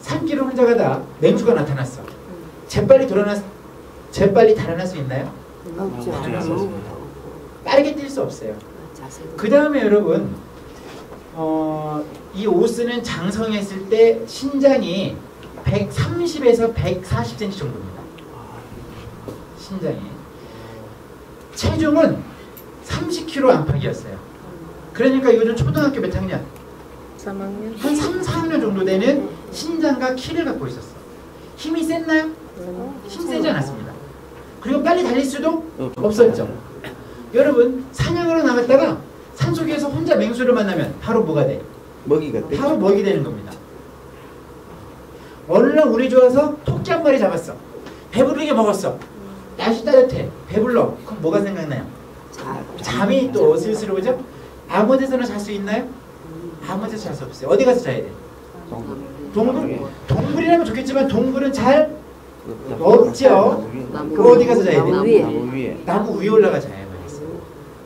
산길을 혼자 가다 맹수가 나타났어. 재빨리 돌아나 재빨리 달아날 수 있나요? 없죠. 없죠. 빠르게 뛸 수 없어요. 그 다음에 여러분 어, 이 오스는 장성했을 때 신장이 130에서 140cm 정도입니다. 신장이 체중은 30kg 안팎이었어요. 그러니까 요즘 초등학교 몇 학년? 3학년? 한 3, 4학년 정도 되는 신장과 키를 갖고 있었어. 힘이 셌나요? 힘 세지 않았습니다. 그리고 빨리 달릴 수도 없었죠. 여러분 사냥으로 나갔다가 산속에서 혼자 맹수를 만나면 바로 뭐가 돼? 먹이가 돼. 바로 먹이 되는 겁니다. 어느 날 운이 좋아서 토끼 한 마리 잡았어. 배부르게 먹었어. 날씨 따뜻해. 배불러. 그럼 뭐가 생각나요? 자, 잠이 또 슬슬 오죠? 아무 데서나 잘 수 있나요? 아무 데서 잘 수 없어요. 어디 가서 자야 돼? 동굴? 동굴이라면 좋겠지만 동굴은 잘 없죠. 그 어디 가서 자야 돼? 나무 위에. 나무 위에. 올라가 자야만 했어요.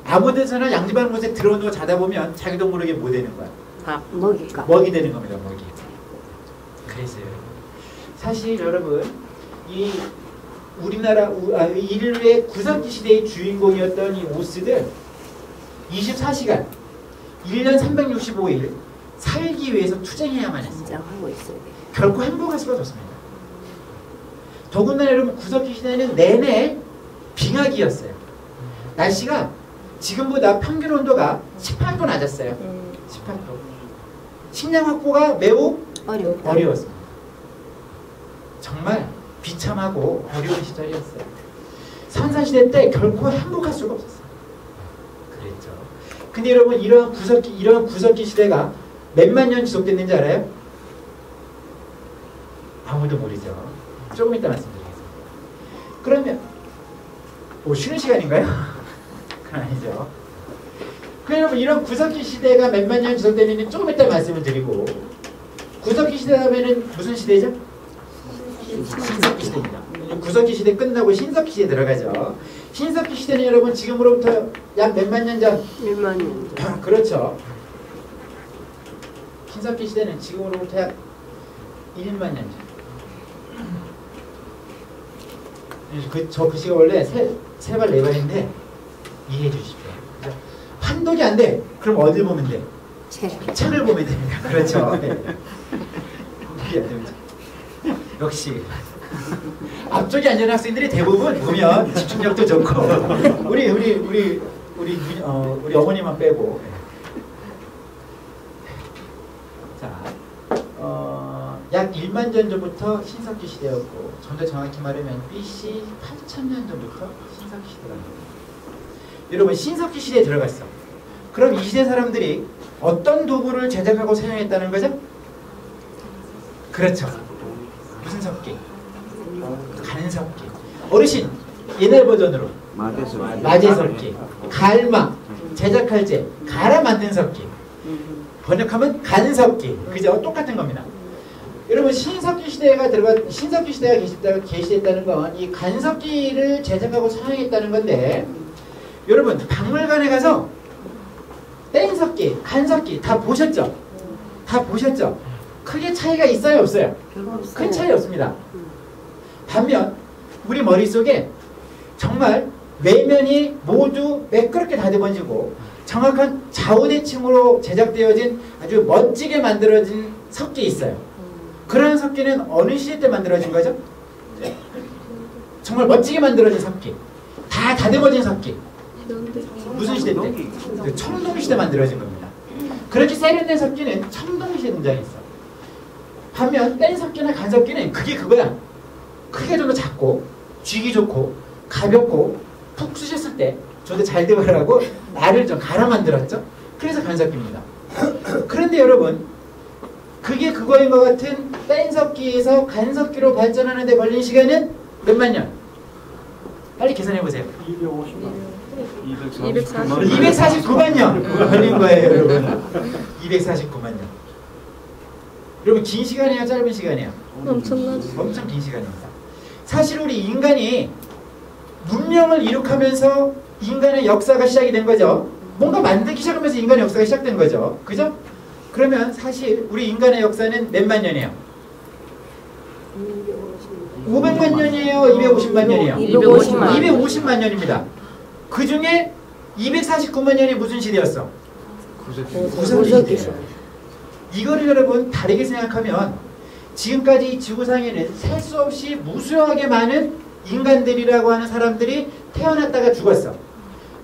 아무 데서나 양지바른 곳에 들어누워 자다 보면 자기도 모르게 뭐 되는 거야? 밥. 먹이가. 먹이 되는 겁니다. 먹이. 그래서요. 사실 여러분 이 우리나라 우- 아, 인류의 구석기 시대의 주인공이었던 이 오스들 24시간 1년 365일 살기 위해서 투쟁해야만 했어요. 결코 행복할 수가 없습니다. 더군다나 여러분 구석기 시대는 내내 빙하기였어요. 날씨가 지금보다 평균 온도가 18도 낮았어요. 음. 18도. 식량 확보가 매우 어렵다. 어려웠습니다. 정말 비참하고 어려운 시절이었어요. 선사시대 때 결코 행복할 수가 없었어요. 그랬죠. 근데 여러분 이러한 구석기 이러한 구석기 시대가 몇만 년 지속됐는지 알아요? 아무도 모르죠. 조금 이따 말씀드리겠습니다. 그러면 뭐 쉬는 시간인가요? 그건 아니죠. 그 여러분 이런 구석기 시대가 몇만 년 지속되는지 조금 이따 말씀을 드리고 구석기 시대 하면은 무슨 시대죠? 신석기 시대입니다. 구석기 시대 끝나고 신석기 시대 들어가죠. 신석기 시대는 여러분 지금으로부터 약 몇만 년 전, 1만 년. 전. 그렇죠. 신석기 시대는 지금으로부터 약 1만 년 전. 그, 저 글씨가 원래 세, 세 발, 네 발인데 이해해 주십시오. 판독이 안 돼. 그럼 어딜 보면 돼? 책. 책을 보면 됩니다. 그렇죠. 네. 이게 안 됩니다. 역시 앞쪽에 앉은 학생들이 대부분 보면 집중력도 좋고 우리 우리 우리 우리 어, 우리 어머니만 빼고 자, 어, 약 1만 년 전부터 신석기 시대였고 좀 더 정확히 말하면 BC 8천년 전부터 신석기 됩니다. 여러분 신석기 시대에 들어갔어. 그럼 이 시대 사람들이 어떤 도구를 제작하고 사용했다는 거죠? 그렇죠. 석기? 간석기. 어르신 옛날 버전으로. 마제석기, 갈마, 제작할제, 갈아 만든 석기. 번역하면 간석기. 그죠? 똑같은 겁니다. 여러분 신석기 시대가 들어가 신석기 시대가 계시다 계시했다는 건 이 간석기를 제작하고 사용했다는 건데 여러분 박물관에 가서 땡석기, 간석기 다 보셨죠? 다 보셨죠? 크게 차이가 있어요, 없어요? 큰 차이 없습니다. 반면 우리 머릿속에 정말 외면이 모두 매끄럽게 다듬어지고 정확한 좌우대칭으로 제작되어진 아주 멋지게 만들어진 석기 있어요. 그런 석기는 어느 시대 때 만들어진 거죠? 정말 멋지게 만들어진 석기. 다 다듬어진 석기. 무슨 시대 때? 그 청동 시대 만들어진 겁니다. 그렇게 세련된 석기는 청동 시대 등장했어. 반면 뗀 석기나 간 석기는 그게 그거야. 크게 좀 더 작고 쥐기 좋고 가볍고 푹 쑤셨을 때 저도 잘 들어가라고 나를 좀 갈아 만들었죠. 그래서 간석기입니다. 그런데 여러분 그게 그거인 것 같은 뗀 석기에서 간석기로 발전하는 데 걸린 시간은 몇만 년? 빨리 계산해 보세요. 249만 년 걸린 거예요, 여러분. 249만 년. 여러분 긴 시간이에요, 짧은 시간이에요? 엄청나지. 엄청 긴 시간입니다. 사실 우리 인간이 문명을 이룩하면서 인간의 역사가 시작이 된 거죠. 뭔가 만들기 시작하면서 인간의 역사가 시작된 거죠. 그죠? 그러면 사실 우리 인간의 역사는 몇만 년이에요? 500만 년이에요? 250만 년이에요? 250만 250만 년입니다. 그 중에 249만 년이 무슨 시대였어? 구석기 시대예요. 이거를 여러분 다르게 생각하면 지금까지 이 지구상에는 셀 수 없이 무수하게 많은 인간들이라고 하는 사람들이 태어났다가 죽었어.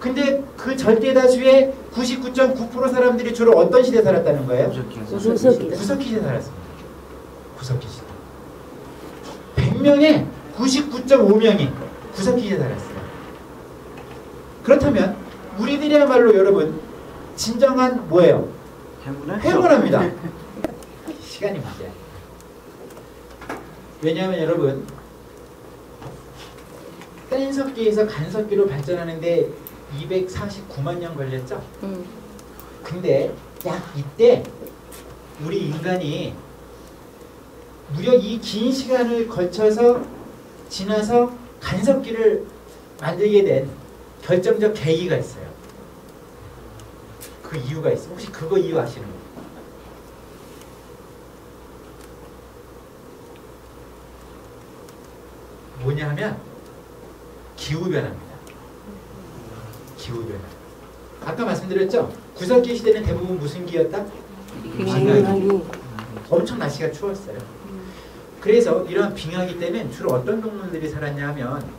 근데 그 절대 다수의 99.9% 사람들이 주로 어떤 시대에 살았다는 거예요? 구석기 구석기 시대에 살았습니다. 구석기 시대. 100명에 99.5명이 구석기 시대에 살았어요. 그렇다면 우리들이야말로 여러분 진정한 뭐예요? 행운합니다. 시간이 문제야. 왜냐하면 여러분 뗀석기에서 간석기로 발전하는데 249만 년 걸렸죠? 응. 근데 약 이때 우리 인간이 무려 이 긴 시간을 거쳐서 지나서 간섭기를 만들게 된 결정적 계기가 있어요. 그 이유가 있어. 혹시 그거 이유 아시는 분? 뭐냐 하면 기후 변화입니다. 기후 변화. 아까 말씀드렸죠? 구석기 시대는 대부분 무슨 기였다? 빙하기 엄청 날씨가 추웠어요. 그래서 이런 빙하기 때는 주로 어떤 동물들이 살았냐 하면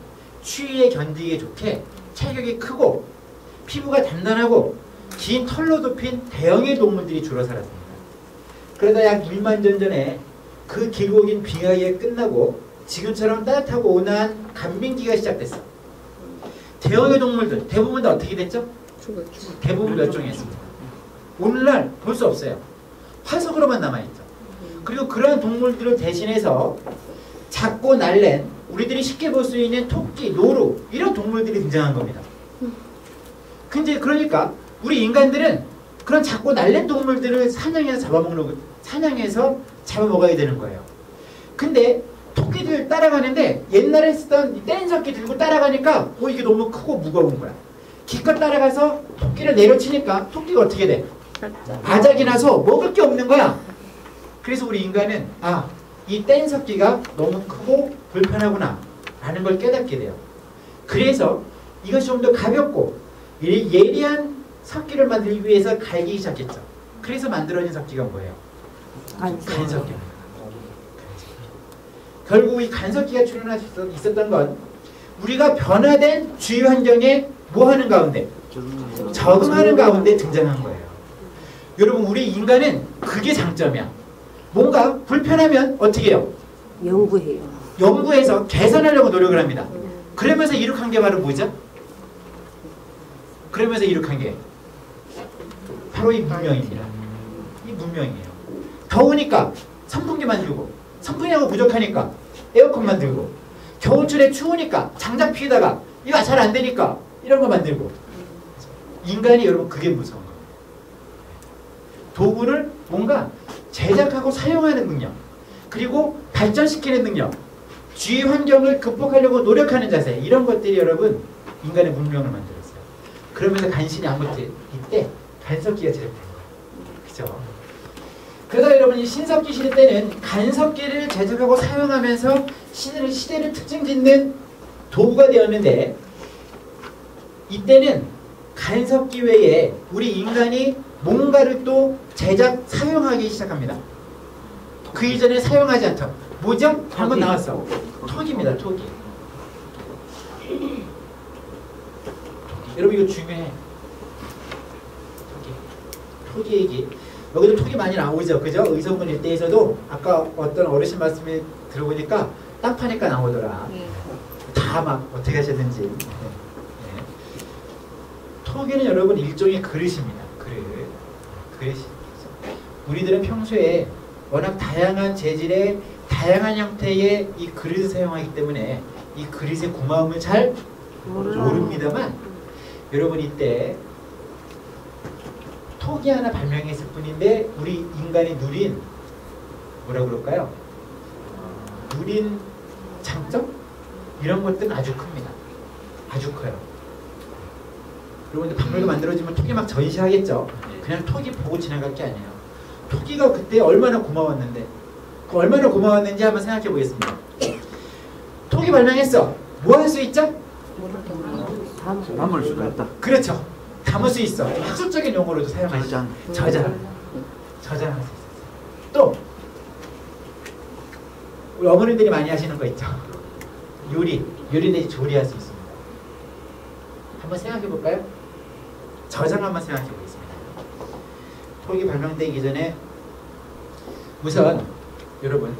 추위에 견디기 좋게 체격이 크고 피부가 단단하고 긴 털로 덮인 대형의 동물들이 주로 살았습니다. 그러다 약 1만 년 전에 그 길고 긴 빙하기가 끝나고 지금처럼 따뜻하고 온화한 간빙기가 시작됐어. 대형의 동물들 대부분 다 어떻게 됐죠? 대부분 멸종했습니다. 오늘날 볼 수 없어요. 화석으로만 남아있죠. 그리고 그러한 동물들을 대신해서 작고 날랜 우리들이 쉽게 볼 수 있는 토끼, 노루 이런 동물들이 등장한 겁니다. 근데 그러니까 우리 인간들은 그런 작고 날랜 동물들을 사냥해서 잡아먹는 거, 사냥해서 잡아먹어야 되는 거예요. 근데 토끼들 따라가는데 옛날에 쓰던 이 뗀석기 들고 따라가니까 어 이게 너무 크고 무거운 거야. 기껏 따라가서 토끼를 내려치니까 토끼가 어떻게 돼? 바닥이 나서 먹을 게 없는 거야. 그래서 우리 인간은 아, 이 뗀석기가 너무 크고 불편하구나 라는 걸 깨닫게 돼요. 그래서 이것이 좀 더 가볍고 예- 예리한 석기를 만들기 위해서 갈기 시작했죠. 그래서 만들어진 석기가 뭐예요? 간석기입니다. 결국 이 간석기가 출현할 수 있었- 있었던 건 우리가 변화된 주위 환경에 뭐 하는 가운데 적응하는 가운데 등장한 거예요. 여러분 우리 인간은 그게 장점이야. 뭔가 불편하면 어떻게 해요? 연구해요 연구해서 개선하려고 노력을 합니다. 그러면서 이룩한 게 바로 뭐죠? 그러면서 이룩한 게 바로 이 문명입니다. 이 문명이에요. 더우니까 선풍기 만들고 선풍기하고 부족하니까 에어컨 만들고 겨울철에 추우니까 장작 피우다가 이거 잘 안 되니까 이런 거 만들고 인간이 여러분 그게 무서운 거예요. 도구를 뭔가 제작하고 사용하는 능력 그리고 발전시키는 능력 주위 환경을 극복하려고 노력하는 자세 이런 것들이 여러분 인간의 문명을 만들었어요. 그러면서 간신히 아무튼 이때 간섭기가 제작된 거예요. 그죠? 그러다 여러분 이 신석기 시대 때는 간섭기를 제작하고 사용하면서 시대를, 시대를 특징 짓는 도구가 되었는데 이때는 간섭기 외에 우리 인간이 뭔가를 또 제작, 사용하기 시작합니다. 그 이전에 사용하지 않던 뭐죠? 방금 나왔어. 톡입니다. 톡이. 여러분 이거 중요해. 얘기. 여기도 톡이 많이 나오죠. 그죠? 의성군 일대에서도 아까 어떤 어르신 말씀을 들어보니까 땅 파니까 나오더라. 다막 어떻게 하셨는지. 네. 네. 톡에는 여러분 일종의 그릇입니다. 그릇. 그릇이. 우리들은 평소에 워낙 다양한 재질의 다양한 형태의 이 그릇을 사용하기 때문에 이 그릇의 고마움을 잘 모릅니다만 여러분 이때 톡이 하나 발명했을 뿐인데 우리 인간이 누린 뭐라 그럴까요? 누린 장점 이런 것들은 아주 큽니다. 아주 커요. 그리고 이제 박물관 만들어지면 톡이 막 전시하겠죠. 그냥 톡이 보고 지나갈 게 아니에요. 토끼가 그때 얼마나 고마웠는데 그 얼마나 고마웠는지 한번 생각해 보겠습니다. 톡이 발명했어. 뭐 할 수 있죠? 담. 남을 수가 있다. 그렇죠. 담을 수 있어. 학술적인 용어로도 사용하죠. 저장. 저장. 저장할 수 있어. 또 우리 어머님들이 많이 하시는 거 있죠. 요리. 요리 내지 조리할 수 있습니다. 한번 생각해 볼까요? 저장 한번 생각해 보겠습니다. 톡이 발명되기 전에 우선 여러분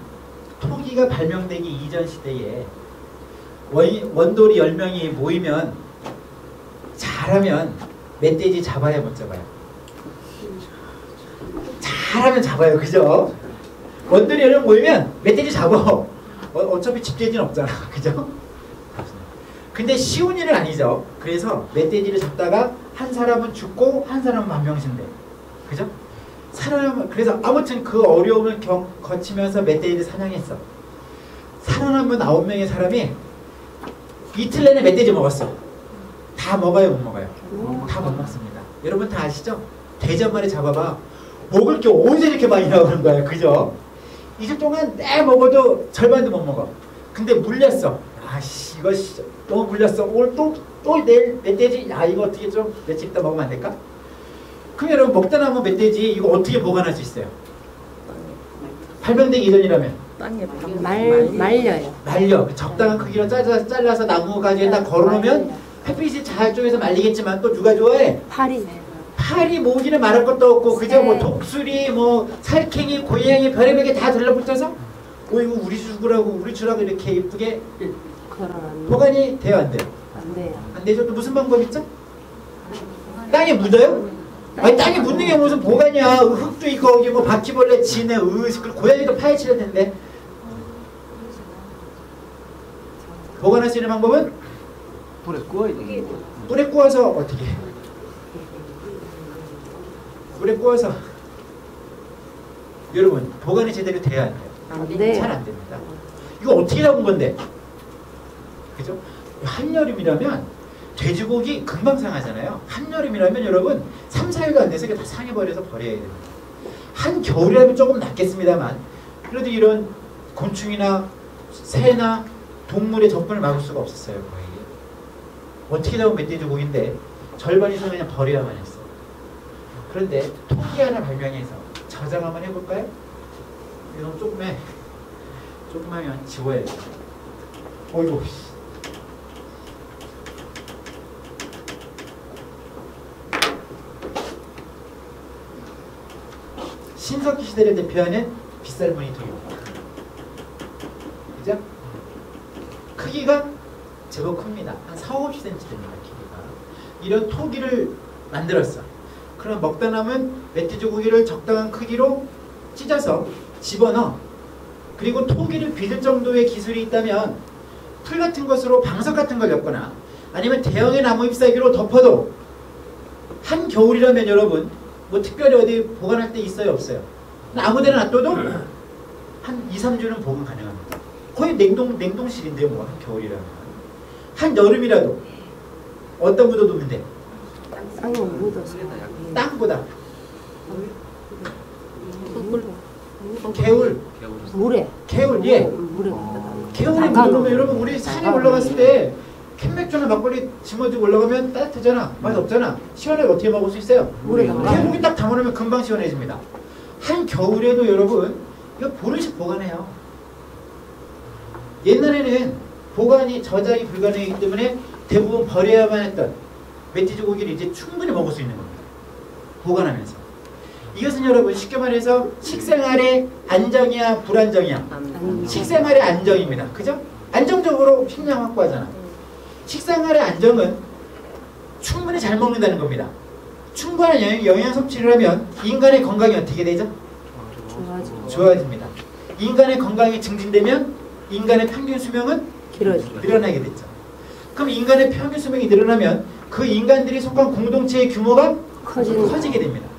토기가 발명되기 이전 시대에 원, 원돌이 10명이 모이면 잘하면 멧돼지 잡아야 못 잡아요. 잘하면 잡아요. 그죠? 원돌이 10명 모이면 멧돼지 잡아. 어, 어차피 집돼지는 없잖아. 그죠? 근데 쉬운 일은 아니죠. 그래서 멧돼지를 잡다가 한 사람은 죽고 한 사람은 만명신대. 그죠? 살아남 그래서 아무튼 그 어려움을 경, 거치면서 멧돼지를 사냥했어. 살아남은 아홉 명의 사람이 이틀 내내 멧돼지 먹었어. 다 먹어요, 못 먹어요? 다 못 먹습니다. 여러분 다 아시죠? 돼지 한 마리 잡아봐. 먹을 게 언제 이렇게 많이 나오는 거야, 그죠? 이틀 동안 내 먹어도 절반도 못 먹어. 근데 물렸어. 아씨, 이거 씨, 너무 물렸어. 오늘 또, 또 내일 멧돼지, 야, 이거 어떻게 좀 며칠 있다 먹으면 안 될까? 그럼 여러분 먹다 남은 멧돼지 이거 어떻게 보관할 수 있어요? 발명되기 이전이라면 말 말려요. 말려 그 적당한 크기로 잘라서, 잘라서 나무 가지에다 걸어놓으면 햇빛이 잘 쪽에서 말리겠지만 또 누가 좋아해? 파리. 파리 모기는 말할 것도 없고 그저 뭐 네. 독수리 뭐 살쾡이 고양이 별의별 게 다 들러붙어서 어이구 우리 주구라고 우리 주라고 이렇게 걸어놨네. 보관이 돼요 안 돼요? 안 돼요. 안 되죠? 또 무슨 방법 있죠? 땅에 묻어요? 아니 땅에 묻는 게 무슨 보관이야 흙도 있고 거기 뭐 바퀴벌레 지네 으그 고양이도 파헤치려 텐데 보관할 수 있는 방법은 불에 구워야 돼. 물에 구워서 어떻게 해? 물에 구워서 여러분 보관이 제대로 돼야 안 돼요 안 돼요. 잘안 됩니다 이거 어떻게 잡은 건데 그죠? 한여름이라면 돼지고기 금방 상하잖아요 한여름이라면 여러분 3, 4일도 안 돼서 이게 다 상해버려서 버려야 됩니다 한겨울이라면 조금 낫겠습니다만 그래도 이런 곤충이나 새나 동물의 접근을 막을 수가 없었어요 거의 어떻게 잡은 멧돼지 고기인데 절반 이상 그냥 버려야만 했어 그런데 통기 하나 발명해서 저장 한번 해볼까요? 이거 조금해 조금하면 지워야 돼 어이구 씨. 신석기 시대를 대표하는 빗살 모니터입니다. 그죠? 크기가 4, 50cm 됩니다. 키가. 이런 토기를 만들었어. 그럼 먹다 남은 멧돼지 고기를 적당한 크기로 찢어서 집어넣어. 그리고 토기를 빚을 정도의 기술이 있다면 풀 같은 것으로 방석 같은 걸 엮거나 아니면 대형의 나무 잎사귀로 덮어도 한 겨울이라면 여러분 뭐 특별히 어디 보관할 데 있어요 없어요? 아무 데나 놔둬도 한 2, 3주는 보관 가능합니다. 거의 냉동, 냉동실인데요 뭐한 겨울이라면 한 여름이라도 어떤 묻어두면 돼? 땅에 묻어서. 땅보다 개울 물에. 개울 예 물에. 개울에 거. 여러분 우리 산에 올라갔을 거. 때 캔맥주나 막걸리 짊어지고 올라가면 따뜻하잖아 맛 없잖아 시원하게 어떻게 먹을 수 있어요? 물에. 개고기 딱 담아놓으면 금방 시원해집니다 한 겨울에도 여러분 이거 보름씩 보관해요 옛날에는 보관이 저장이 불가능하기 때문에 대부분 버려야만 했던 멧돼지 고기를 이제 충분히 먹을 수 있는 겁니다 보관하면서 이것은 여러분 쉽게 말해서 식생활의 안정이야 불안정이야 안 식생활의 안정입니다. 그죠? 안정적으로 식량 확보하잖아. 식생활의 안정은 충분히 잘 먹는다는 겁니다. 충분한 영양, 영양 섭취를 하면 인간의 건강이 어떻게 되죠? 좋아집니다. 인간의 건강이 증진되면 인간의 평균 수명은 길어지고. 늘어나게 됐죠. 그럼 인간의 평균 수명이 늘어나면 그 인간들이 속한 공동체의 규모가 커지게 됩니다.